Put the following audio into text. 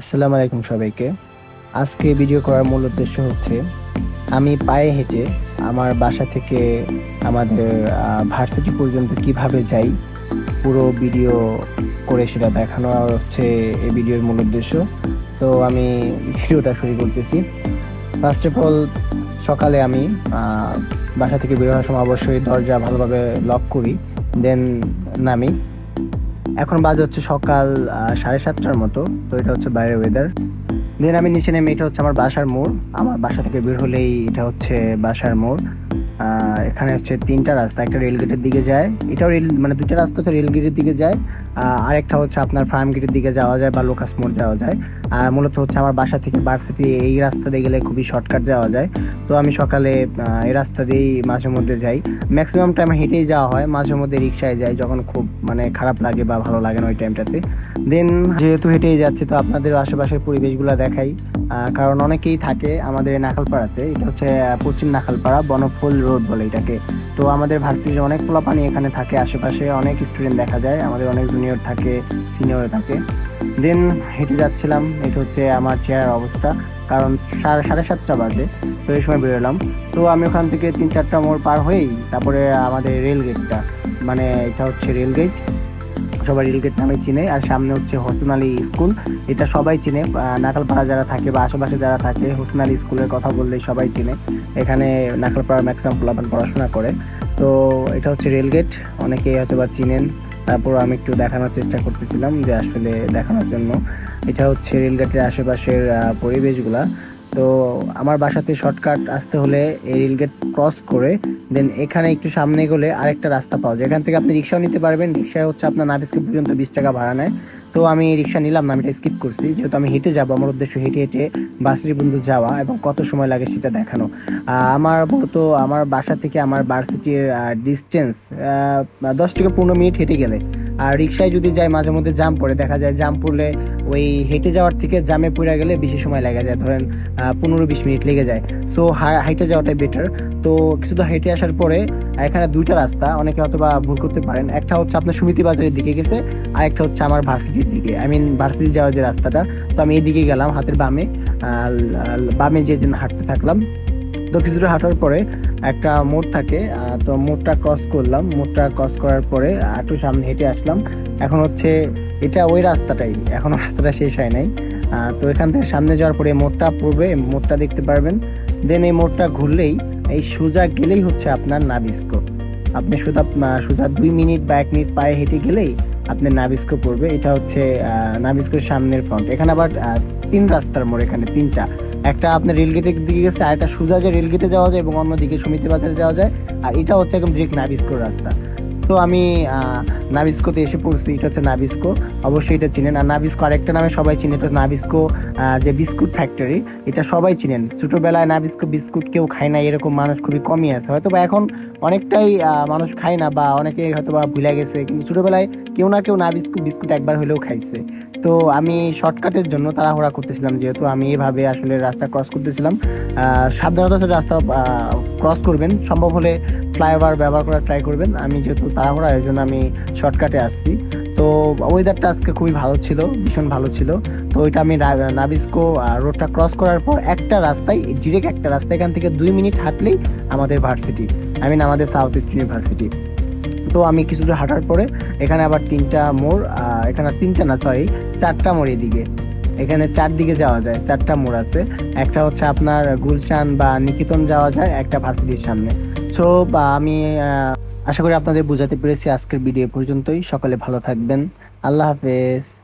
আসসালামু আলাইকুম সবাইকে। আজকে ভিডিও করার মূল উদ্দেশ্য হচ্ছে, আমি পায়ে হেঁটে আমার বাসা থেকে আমাদের ভার্সিটি পর্যন্ত কীভাবে যাই, পুরো ভিডিও করে সেটা দেখানো হচ্ছে এই ভিডিওর মূল উদ্দেশ্য। তো আমি ভিডিওটা শুরু করতেছি। ফার্স্ট অফ অল সকালে আমি বাসা থেকে বেরোনোর সময় অবশ্যই দরজা ভালোভাবে লক করি দেন নামি। এখন বাজে হচ্ছে সকাল সাড়ে সাতটার মতো, তো এটা হচ্ছে বাইরের ওয়েদার দেন আমি নিচে নেমে, এটা হচ্ছে আমার বাসার মোড়। আমার বাসা থেকে বের হলেই এটা হচ্ছে বাসার মোড়। এখানে হচ্ছে তিনটা রাস্তা একটা রেল গেটের দিকে যায় এটাও রেল মানে দুইটা রাস্তা হচ্ছে রেল গেটের দিকে যায় আহ, আরেকটা হচ্ছে আপনার ফার্ম গেটের দিকে যাওয়া যায় বা লোকাস মোড় যাওয়া যায় আর মূলত হচ্ছে আমার বাসা থেকে ভার্সিটি এই রাস্তা দিয়ে গেলে খুবই শর্টকাট যাওয়া যায় তো আমি সকালে এই রাস্তা দিয়েই মাঝে মধ্যে যাই ম্যাক্সিমাম টাইম হেঁটেই যাওয়া হয় মাঝে মধ্যে রিক্সায় যাই যখন খুব মানে খারাপ লাগে বা ভালো লাগে না ওই টাইমটাতে দেন যেহেতু হেঁটেই যাচ্ছে, তো আপনাদের আশেপাশের পরিবেশগুলো দেখাই। কারণ অনেকেই থাকে আমাদের নাখালপাড়াতে। এটা হচ্ছে পশ্চিম নাখালপাড়া, বনফুল রোড বলে এটাকে। তো আমাদের ভার্সিটির অনেক পোলাপানি এখানে থাকে। আশেপাশে অনেক স্টুডেন্ট দেখা যায়। আমাদের অনেক জুনিয়র থাকে সিনিয়র থাকে। দেন হেঁটে যাচ্ছিলাম। এটা হচ্ছে আমার চেয়ারের অবস্থা। কারণ সাড়ে সাড়ে সাতটা বাজে। তো এই সময় বেরোলাম। তো আমি ওখান থেকে তিন চারটা মোড় পার হয়েই তারপরে আমাদের রেল গেটটা মানে এটা হচ্ছে রেল গেট সবাই রেল গেট নামে চিনে, আর সামনে হচ্ছে হোসেন আলী স্কুল। এটা সবাই চিনে নাকালপাড়া যারা থাকে বা আশেপাশে যারা থাকে, হোসেন আলী স্কুলের কথা বললেই সবাই চিনে। এখানে নাকালপাড়া ম্যাক্সিমাম পোলাপান পড়াশোনা করে। তো এটা হচ্ছে রেলগেট, অনেকেই হয়তো বা চিনেন। তারপর আমি একটু দেখানোর চেষ্টা করতেছিলাম যে আসলে দেখানোর জন্য। এটা হচ্ছে রেলগেটের আশেপাশের পরিবেশগুলা। তো আমার বাসাতে শর্টকাট আসতে হলে এই রেলগেট ক্রস করে দেন এখানে একটু সামনে গেলে আরেকটা রাস্তা পাওয়া যায়। এখান থেকে আপনি রিক্সাও নিতে পারবেন, রিক্সায় হচ্ছে আপনার নাবিস্কে পর্যন্ত বিশ টাকা ভাড়া নেয়। তো আমি রিক্সা নিলাম না, আমি এটা স্কিপ করছি। যেহেতু আমি হেঁটে যাব, আমার উদ্দেশ্য হেঁটে হেঁটে বাসরি বন্ধু যাওয়া এবং কত সময় লাগে সেটা দেখানো। আমার মূলত আমার বাসা থেকে আমার ভার্সিটির ডিস্টেন্স দশ থেকে পনেরো মিনিট হেঁটে গেলে। আর রিক্সায় যদি যাই মাঝে মধ্যে জাম পড়ে দেখা যায় জাম পড়লে ওই হেঁটে যাওয়ার থেকে জামে পড়ে গেলে বেশি সময় লেগে যায়, ধরেন পনেরো বিশ মিনিট লেগে যায়। সো হাইটে যাওয়াটাই বেটার তো কিছুটা হেঁটে আসার পরে, এখানে দুইটা রাস্তা, অনেকে হয়তো বা ভুল করতে পারেন। একটা হচ্ছে আপনার সমিতি বাজারের দিকে গেছে, আর একটা হচ্ছে আমার ভার্সিটির দিকে। আই মিন ভার্সিটি যাওয়ার যে রাস্তাটা, তো আমি এইদিকে গেলাম, হাতের বামে। বামে যে হাঁটতে থাকলাম, তো কিছুটা হাঁটার পরে একটা মোড় থাকে তো মোড়টা ক্রস করলাম। মোড়টা ক্রস করার পরে একটু সামনে হেঁটে আসলাম। এখন হচ্ছে এটা ওই রাস্তাটাই। এখনও রাস্তাটা শেষ হয় নাই। তো এখান থেকে সামনে যাওয়ার পরে মোড়টা পড়বে মোড়টা দেখতে পারবেন। দেন এই মোড়টা ঘুরলেই এই সোজা গেলেই হচ্ছে আপনার নাবিস্কো। আপনি সোজা সোজা দুই মিনিট বা এক মিনিট পায়ে হেঁটে গেলেই আপনার নাবিস্কো পড়বে। এটা হচ্ছে নাবিস্কোর সামনের ফ্রন্ট এখানে আবার তিন রাস্তার মোড় এখানে, তিনটা। একটা আপনার রেলগেটের দিকে গেছে, আর একটা সোজা যে রেলগেটে যাওয়া যায় এবং অন্যদিকে সমিতি বাজারে যাওয়া যায়। আর এটা হচ্ছে একদম ডিরেক্ট নাবিস্কোর রাস্তা। তো আমি নাবিস্কোতে এসে পড়ছি। এটা হচ্ছে নাবিস্কো। অবশ্যই এটা চিনেন। আর নাবিস্কো আরেকটা নামে সবাই চিনে। এটা নাবিস্কো যে বিস্কুট ফ্যাক্টরি এটা সবাই চিনেন। ছোটোবেলায় নাবিস্কো বিস্কুট কেউ খায় না। এরকম মানুষ খুবই কমই আছে। হয়তো বা এখন অনেকটাই মানুষ খায় না বা অনেকে হয়তো বা ভুলে গেছে। কিন্তু ছোটোবেলায় কেউ না কেউ নাবিস্কো বিস্কুট একবার হলেও খাইছে। তো আমি শর্টকাটের জন্য তাড়াহুড়া করতেছিলাম। যেহেতু আমি এভাবে আসলে রাস্তা ক্রস করতেছিলাম। সাবধানতার রাস্তা ক্রস করবেন। সম্ভব হলে ফ্লাইওভার ব্যবহার করার ট্রাই করবেন। আমি যেহেতু তাড়াহুড়া, এর জন্য আমি শর্টকাটে আসছি। তো ওয়েদারটা আজকে খুবই ভালো ছিল, ভীষণ ভালো ছিল। তো ওইটা আমি নাবিস্কো রোডটা ক্রস করার পর একটা রাস্তায় ডিরেক্ট একটা রাস্তা এখান থেকে দুই মিনিট হাঁটলেই আমাদের ভার্সিটি আই মিন আমাদের সাউথ ইস্ট ইউনিভার্সিটি তো আমি কিছুটা হাঁটার পরে, এখানে আবার তিনটা মোড় এখানে তিনটা না সরি চারটা মোড় এদিকে। এখানে চারদিকে যাওয়া যায়, চারটা মোড় আছে। একটা হচ্ছে আপনার গুলশান বা নিকেতন যাওয়া যায়, একটা ভার্সিটির সামনে। সো আমি আশা করি আপনাদের বোঝাতে পেরেছি আজকের ভিডিও পর্যন্তই। সকলে ভালো থাকবেন। আল্লাহ হাফেজ।